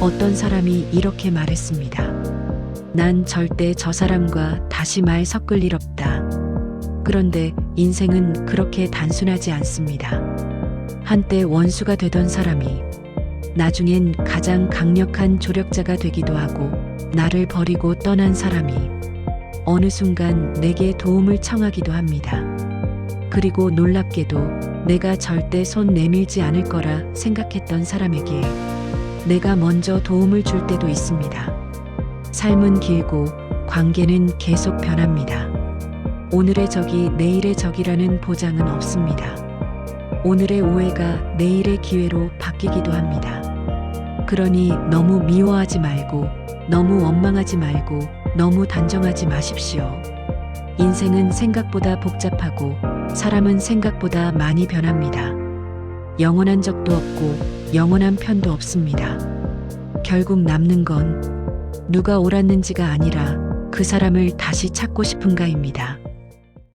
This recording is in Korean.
어떤 사람이 이렇게 말했습니다. 난 절대 저 사람과 다시 말 섞을 일 없다. 그런데 인생은 그렇게 단순하지 않습니다. 한때 원수가 되던 사람이 나중엔 가장 강력한 조력자가 되기도 하고 나를 버리고 떠난 사람이 어느 순간 내게 도움을 청하기도 합니다. 그리고 놀랍게도 내가 절대 손 내밀지 않을 거라 생각했던 사람에게 내가 먼저 도움을 줄 때도 있습니다. 삶은 길고 관계는 계속 변합니다. 오늘의 적이 내일의 적이라는 보장은 없습니다. 오늘의 오해가 내일의 기회로 바뀌기도 합니다. 그러니 너무 미워하지 말고, 너무 원망하지 말고, 너무 단정하지 마십시오. 인생은 생각보다 복잡하고, 사람은 생각보다 많이 변합니다. 영원한 적도 없고, 영원한 편도 없습니다. 결국 남는 건 누가 옳았는지가 아니라 그 사람을 다시 찾고 싶은가입니다.